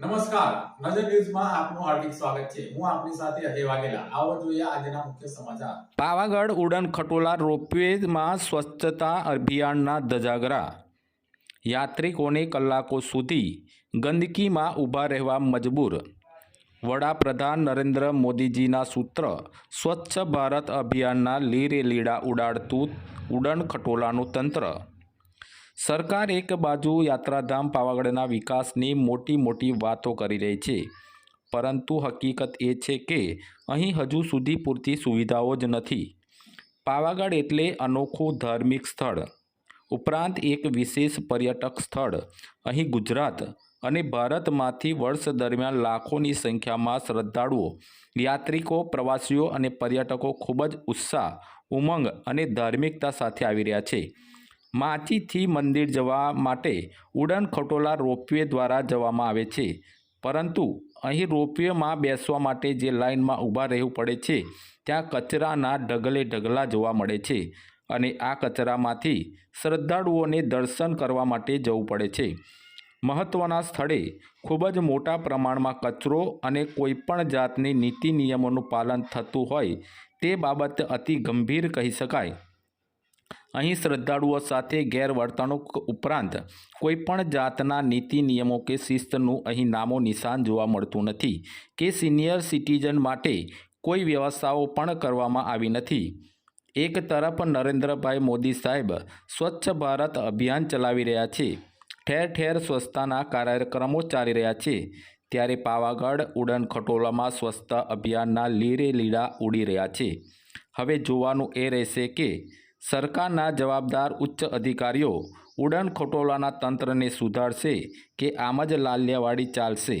નમસ્કાર. નજર ન્યૂઝમાં આપનું હાર્દિક સ્વાગત છે. હું આપની સાથે અજય વાઘેલા. આવો જોઈએ આજના મુખ્ય સમાચાર. પાવાગઢ, ઉડન, ખટોલા, રોપવેમાં સ્વચ્છતા અભિયાનના ધજાગરા. યાત્રિકોને કલાકો સુધી ગંદકીમાં ઊભા રહેવા મજબૂર. વડાપ્રધાન નરેન્દ્ર મોદીજીના સૂત્ર, સ્વચ્છ ભારત અભિયાનના લીરે લીડા ઉડાડતું ઉડન ખટોલાનું તંત્ર. સરકાર એક બાજુ યાત્રાધામ પાવાગઢના વિકાસની મોટી મોટી વાતો કરી રહી છે. પરંતુ હકીકત એ છે કે અહીં હજુ સુધી પૂરતી સુવિધાઓ જ નથી. પાવાગઢ એટલે અનોખું ધાર્મિક સ્થળ. ઉપરાંત એક વિશેષ પર્યટક સ્થળ. અહીં ગુજરાત અને ભારતમાંથી વર્ષ દરમિયાન લાખોની સંખ્યામાં શ્રદ્ધાળુઓ, યાત્રિકો, પ્રવાસીઓ અને પર્યટકો ખૂબ જ ઉત્સાહ, ઉમંગ અને ધાર્મિકતા સાથે આવી રહ્યા છે. માચીથી મંદિર જવા માટે ઉડન ખટોલા રોપવે દ્વારા જવામાં આવે છે. પરંતુ અહીં રોપવેમાં બેસવા માટે જે લાઇનમાં ઊભા રહેવું પડે છે, ત્યાં કચરાના ઢગલે ઢગલા જોવા મળે છે અને આ કચરામાંથી શ્રદ્ધાળુઓને દર્શન કરવા માટે જવું પડે છે. મહત્ત્વના સ્થળે ખૂબ જ મોટા પ્રમાણમાં કચરો અને કોઈપણ જાતની નીતિ નિયમોનું પાલન થતું હોય તે બાબત અતિ ગંભીર કહી શકાય. અહીં શ્રદ્ધાળુઓ સાથે ગેરવર્તણૂક ઉપરાંત કોઈપણ જાતના નીતિ નિયમો કે શિસ્તનું અહીં નામો નિશાન જોવા મળતું નથી કે સિનિયર સિટીઝન માટે કોઈ વ્યવસ્થાઓ પણ કરવામાં આવી નથી. એક તરફ નરેન્દ્રભાઈ મોદી સાહેબ સ્વચ્છ ભારત અભિયાન ચલાવી રહ્યા છે, ઠેર ઠેર સ્વચ્છતાના કાર્યક્રમો ચાલી રહ્યા છે, ત્યારે પાવાગઢ, ઉડન ખટોલામાં સ્વચ્છતા અભિયાનના લીરે લીડા ઉડી રહ્યા છે. હવે જોવાનું એ રહેશે કે સરકારના જવાબદાર ઉચ્ચ અધિકારીઓ ઉડન ખોટોલાના તંત્રને સુધારશે કે આમ જ લાલિયાવાડી ચાલશે.